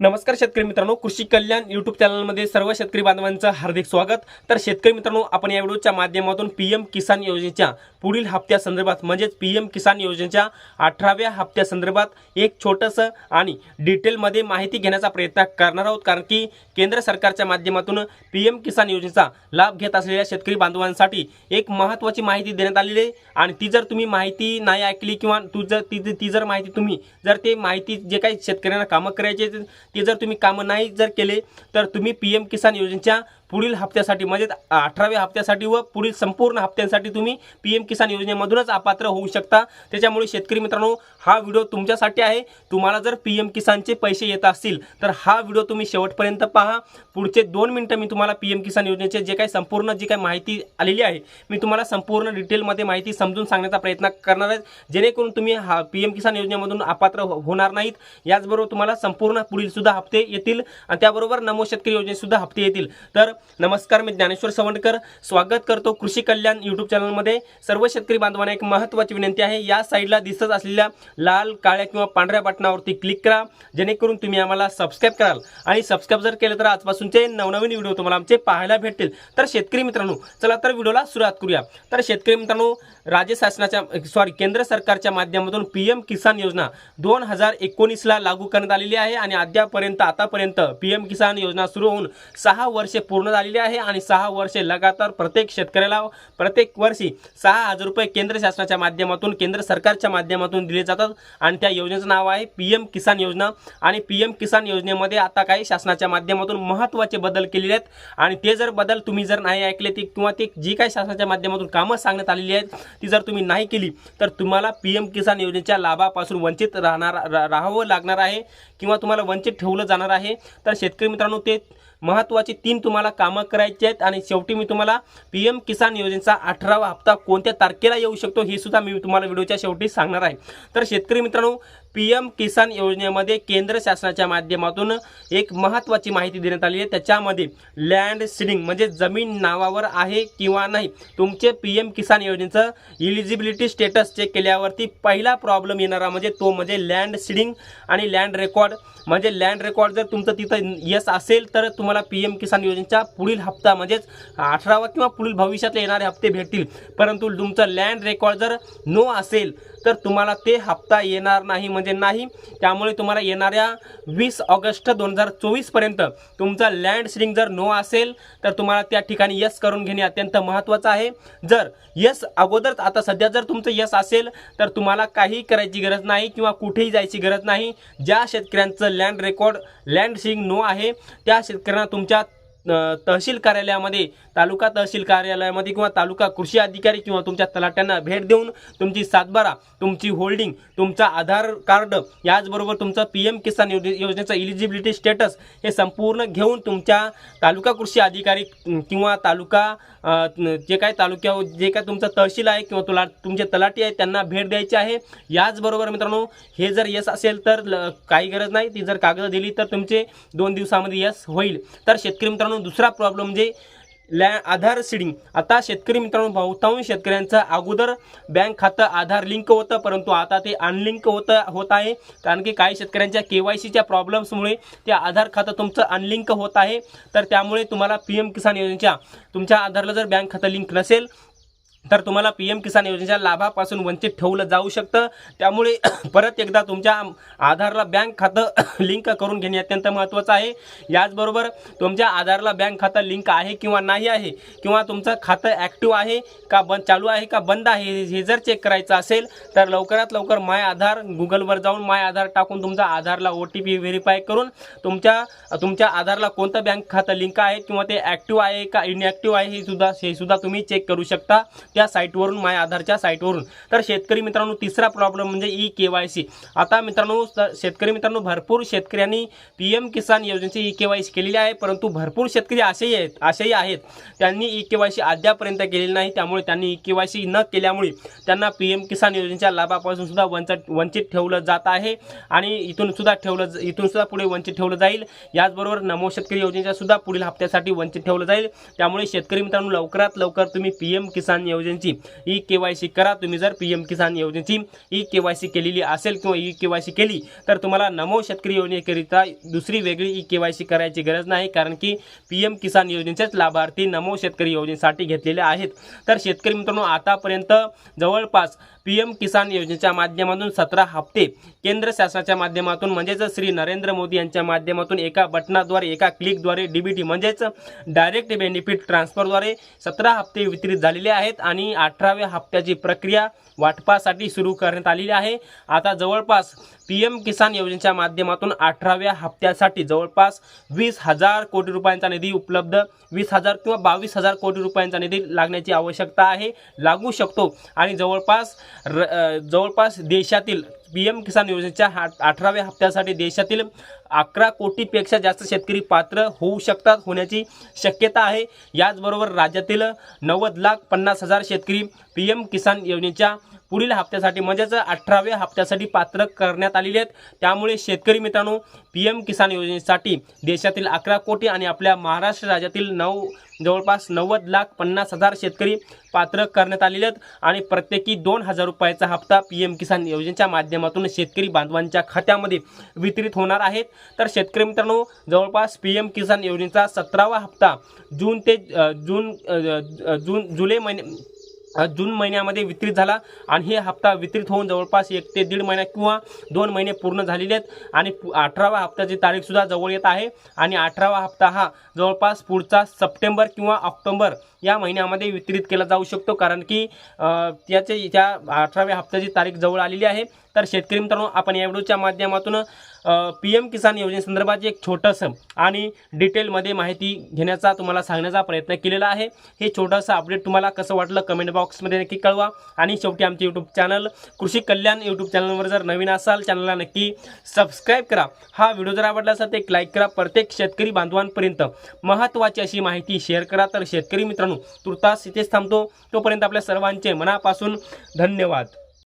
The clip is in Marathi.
नमस्कार शेतकरी मित्रांनो कृषी कल्याण युट्यूब चॅनलमध्ये सर्व शेतकरी बांधवांचं हार्दिक स्वागत. तर शेतकरी मित्रांनो आपण या व्हिडिओच्या माध्यमातून पी एम किसान योजनेच्या पुढील हप्त्यासंदर्भात म्हणजेच पी एम किसान योजनेच्या अठराव्या हप्त्यासंदर्भात एक छोटंसं आणि डिटेलमध्ये माहिती घेण्याचा प्रयत्न करणार आहोत. कारण की केंद्र सरकारच्या माध्यमातून पी एम किसान योजनेचा लाभ घेत असलेल्या शेतकरी बांधवांसाठी एक महत्त्वाची माहिती देण्यात आलेली आहे. आणि ती जर तुम्ही माहिती नाही ऐकली किंवा तू जर ती ती जर माहिती तुम्ही जर ते माहिती जे काही शेतकऱ्यांना कामं करायचे ते जर तुम्ही कामं नाही जर केले तर तुम्ही पी एम किसान योजनेच्या पुढील हप्त्यासाठी म्हणजे अठराव्या हप्त्यासाठी व पुढील संपूर्ण हप्त्यांसाठी तुम्ही पी एम किसान योजनेमधूनच अपात्र होऊ शकता. त्याच्यामुळे शेतकरी मित्रांनो हा व्हिडिओ तुमच्यासाठी आहे. तुम्हाला जर पी एम किसानचे पैसे येत असतील तर हा व्हिडिओ तुम्ही शेवटपर्यंत पहा. पुढचे दोन मिनटं मी तुम्हाला पी एम किसान योजनेचे जे काही संपूर्ण जी काही माहिती आलेली आहे मी तुम्हाला संपूर्ण डिटेलमध्ये माहिती समजून सांगण्याचा प्रयत्न करणार आहे. जेणेकरून तुम्ही हा पी एम किसान योजनेमधून अपात्र हो- होणार नाहीत. याचबरोबर तुम्हाला संपूर्ण पुढील सुद्धा हप्ते येतील. आणि त्याबरोबर नमो शेतकरी योजनेसुद्धा हप्ते येतील. तर नमस्कार मी ज्ञानेश्वर सवंडकर. स्वागत करतो कृषी कल्याण यूट्यूब चॅनलमध्ये. सर्व शेतकरी बांधवांना एक महत्त्वाची विनंती आहे. या साईडला दिसत असलेल्या लाल काळ्या किंवा पांढऱ्या बटनावरती क्लिक करा. जेणेकरून तुम्ही आम्हाला सबस्क्राईब कराल. आणि सबस्क्राईब जर केलं तर आजपासूनचे नवनवीन व्हिडिओ तुम्हाला आमचे पाहायला भेटतील. तर शेतकरी मित्रांनो चला तर व्हिडिओला सुरुवात करूया. तर शेतकरी मित्रांनो राज्य शासनाच्या सॉरी केंद्र सरकारच्या माध्यमातून पी एम किसान योजना दोन हजार एकोणीसला लागू करण्यात आलेली आहे. आणि अद्यापर्यंत आतापर्यंत पी एम किसान योजना सुरू होऊन सहा वर्षे पूर्ण झालेली आहे आणि सहा वर्षे लगातार प्रत्येक शेतकऱ्याला प्रत्येक वर्षी सहा हजार रुपये केंद्र शासनाच्या माध्यमातून केंद्र सरकारच्या माध्यमातून दिले जातात. आणि त्या योजनेचं नाव आहे पी एम किसान योजना. आणि पी एम किसान योजनेमध्ये आता काही शासनाच्या माध्यमातून महत्त्वाचे बदल केलेले आहेत. आणि ते जर बदल तुम्ही जर नाही ऐकले ती किंवा ते जी काही शासनाच्या माध्यमातून कामं सांगण्यात आलेली आहेत ती जर तुम्ही नाही केली तर तुम्हाला पी एम किसान योजनेच्या लाभापासून वंचित राहणार राहावं लागणार आहे. किंवा तुम्हाला वंचित ठेवलं जाणार आहे. तर शेतकरी मित्रांनो ते महत्त्वाची तीन तुम्हाला कामं करायची आहेत आणि शेवटी मी तुम्हाला पी एम किसान योजनेचा अठरावा हप्ता कोणत्या तारखेला येऊ शकतो हे सुद्धा मी तुम्हाला व्हिडिओच्या शेवटी सांगणार आहे. तर शेतकरी मित्रांनो पी एम किसान योजनेमध्ये केंद्र शासनाच्या माध्यमातून एक महत्त्वाची माहिती देण्यात आली आहे. त्याच्यामध्ये लँड सीडिंग म्हणजे जमीन नावावर आहे किंवा नाही तुमचे पी एम किसान योजनेचं इलिजिबिलिटी स्टेटस चेक केल्यावरती पहिला प्रॉब्लेम येणारा म्हणजे तो म्हणजे लँड सीडिंग आणि लँड रेकॉर्ड म्हणजे लँड रेकॉर्ड जर तुमचं तिथं यस असेल तर तुम्हाला पी एम किसान योजनेच्या पुढील हप्ता म्हणजेच अठरावा किंवा पुढील भविष्यातले येणारे हप्ते भेटतील. परंतु तुमचं लँड रेकॉर्ड जर नो असेल तर तुम्हाला ते हप्ता येणार नाही. म्हणजे म्हणजे नाही. त्यामुळे तुम्हाला येणाऱ्या वीस ऑगस्ट दोन हजार चोवीसपर्यंत तुमचा लँड सिलिंग जर नो असेल तर तुम्हाला त्या ठिकाणी यस करून घेणे अत्यंत महत्त्वाचं आहे. जर यस अगोदर आता सध्या जर तुमचं यस असेल तर तुम्हाला काही करायची गरज नाही किंवा कुठेही जायची गरज नाही. ज्या शेतकऱ्यांचं land record land seeding no आहे त्या शेतकऱ्यांना तुमच्या तहसील कार्यालयामध्ये तालुका तहसील कार्यालयामध्ये किंवा तालुका कृषी अधिकारी किंवा तुमच्या तलाट्यांना भेट देऊन तुमची सातबारा तुमची होल्डिंग तुमचा आधार कार्ड याचबरोबर तुमचं पी एम किसान योजने योजनेचं इलिजिबिलिटी स्टेटस हे संपूर्ण घेऊन तुमच्या तालुका कृषी अधिकारी किंवा तालुका जे काय तालुक्या जे काय तुमचं तहसील आहे किंवा तुला तुमचे तलाटी आहे त्यांना भेट द्यायची आहे. याचबरोबर मित्रांनो हे जर यस असेल तर ल- काही गरज नाही. ती जर कागद दिली तर तुमचे दोन दिवसामध्ये यस होईल. तर शेतकरी मित्रांनो दुसरा प्रॉब्लेम म्हणजे लॅ आधार सीडिंग आता शेतकरी मित्रांनो बहुतांश शेतकऱ्यांचं अगोदर बँक खातं आधार लिंक होतं परंतु आता ते अनलिंक होतं होत आहे. कारण की काही शेतकऱ्यांच्या के वाय सीच्या प्रॉब्लेम्समुळे ते आधार खातं तुमचं अनलिंक होत आहे. तर त्यामुळे तुम्हाला पी एम किसान योजनेच्या तुमच्या आधारला जर बँक खातं लिंक नसेल तर तुम्हाला पी एम किसान योजनेच्या लाभापासून वंचित ठेवलं जाऊ शकतं. त्यामुळे परत एकदा तुमच्या आधारला बँक खातं लिंक करून घेणे अत्यंत महत्त्वाचं आहे. याचबरोबर तुमच्या आधारला बँक खातं लिंक आहे किंवा नाही आहे किंवा तुमचं खातं ॲक्टिव्ह आहे का बंद चालू आहे का बंद आहे हे जर चेक करायचं असेल तर लवकरात लवकर माय आधार गुगलवर जाऊन माय आधार टाकून तुमचा आधारला ओ टी पी व्हेरीफाय करून तुमच्या तुमच्या आधारला कोणतं बँक खातं लिंक आहे किंवा ते ॲक्टिव्ह आहे का इनॲक्टिव्ह आहे हे सुद्धा हे सुद्धा तुम्ही चेक करू शकता. त्या साईटवरून माय आधारच्या साईटवरून. तर शेतकरी मित्रांनो तिसरा प्रॉब्लेम म्हणजे ई के वाय सी आता मित्रांनो स- शेतकरी मित्रांनो भरपूर शेतकऱ्यांनी पी एम किसान योजनेची ई के वाय सी केलेली आहे परंतु भरपूर शेतकरी असेही आहेत असेही आहेत. त्यांनी ई के वाय सी अद्यापर्यंत केलेली नाही त्यामुळे त्यांनी ई के वाय सी न केल्यामुळे त्यांना पी एम किसान योजनेच्या लाभापासून सुद्धा वंचित वंचित ठेवलं जात आहे आणि इथून सुद्धा ठेवलं ज- इथून सुद्धा पुढे वंचित ठेवलं जाईल. याचबरोबर नमो शेतकरी योजनेच्या सुद्धा पुढील हप्त्यासाठी वंचित ठेवलं जाईल. त्यामुळे शेतकरी मित्रांनो लवकरात लवकर तुम्ही पी एम किसान योजने योजनेची ई के वाय सी करा. तुम्ही जर पी एम किसान योजनेची ई के वाय सी केलेली असेल किंवा ई के वाय सी केली तर तुम्हाला नमो शेतकरी योजनेकरिता दुसरी वेगळी ई के वाय सी करायची गरज नाही कारण की पी एम किसान योजनेचेच लाभार्थी नमो शेतकरी योजनेसाठी घेतलेले आहेत. तर शेतकरी मित्रांनो आतापर्यंत जवळपास पी एम किसान योजनेच्या माध्यमातून सतरा हप्ते केंद्र शासनाच्या माध्यमातून म्हणजेच श्री नरेंद्र मोदी यांच्या माध्यमातून एका बटनाद्वारे एका क्लिकद्वारे डी बी टी म्हणजेच डायरेक्ट बेनिफिट ट्रान्सफरद्वारे सतरा हप्ते वितरित झालेले आहेत. आणि अठराव्या हप्त्याची प्रक्रिया वाटपासाठी सुरू करण्यात आलेली आहे. आता जवळपास पी एम किसान योजनेच्या माध्यमातून अठराव्या हप्त्यासाठी जवळपास वीस हजार कोटी रुपयांचा निधी उपलब्ध वीस हजार किंवा बावीस हजार कोटी रुपयांचा निधी लागण्याची आवश्यकता आहे. लागू शकतो. आणि जवळपास र जवळपास देशातील पी एम किसान योजनेच्या हा अठराव्या हप्त्यासाठी देशातील अकरा कोटीपेक्षा जास्त शेतकरी पात्र होऊ शकतात होण्याची शक्यता आहे. याचबरोबर राज्यातील नव्वद लाख पन्नास हजार शेतकरी पी एम किसान योजनेच्या पुढील हप्त्यासाठी म्हणजेच अठराव्या हप्त्यासाठी पात्र करण्यात आलेले आहेत. त्यामुळे शेतकरी मित्रांनो पी एम किसान योजनेसाठी देशातील अकरा कोटी आणि आपल्या महाराष्ट्र राज्यातील नऊ जवळपास नव्वद लाख पन्नास हजार शेतकरी पात्र करण्यात आलेले आहेत. आणि प्रत्येकी दोन हजार रुपयाचा हप्ता पी एम किसान योजनेच्या माध्यमातून शेतकरी बांधवांच्या खात्यामध्ये वितरित होणार आहेत तर शेतकरी मित्रांनो जवळपास पी एम किसान योजनेचा सतरावा हप्ता जून ते जून जून जुलै महिने जून महिन्यामध्ये वितरित झाला आणि हे हप्ता वितरित होऊन जवळपास एक ते दीड महिना किंवा दोन महिने पूर्ण झालेले आहेत. आणि अठरावा हप्त्याची तारीखसुद्धा जवळ येत आहे. आणि अठरावा हप्ता हा जवळपास पुढचा सप्टेंबर किंवा ऑक्टोबर या महिन्यामध्ये वितरित केला जाऊ शकतो. कारण की त्याचे त्या अठराव्या हप्त्याची तारीख जवळ आलेली आहे. तर शेतकरी मित्रांनो आपण या व्हिडिओच्या माध्यमातून पी एम किसान योजनेसंदर्भात एक छोटंसं आणि डिटेलमध्ये माहिती घेण्याचा तुम्हाला सांगण्याचा प्रयत्न केलेला आहे. हे छोटंसं अपडेट तुम्हाला कसं वाटलं कमेंट बॉक्समध्ये नक्की कळवा. आणि शेवटी आमचे यूट्यूब चॅनल कृषी कल्याण यूट्यूब चॅनलवर जर नवीन असाल चॅनलला नक्की सबस्क्राईब करा. हा व्हिडिओ जर आवडला असेल तर एक लाईक करा. प्रत्येक शेतकरी बांधवांपर्यंत महत्त्वाची अशी माहिती शेअर करा. तर शेतकरी मित्रांनो तुर्तास इथेच थांबतो. तोपर्यंत आपल्या सर्वांचे मनापासून धन्यवाद.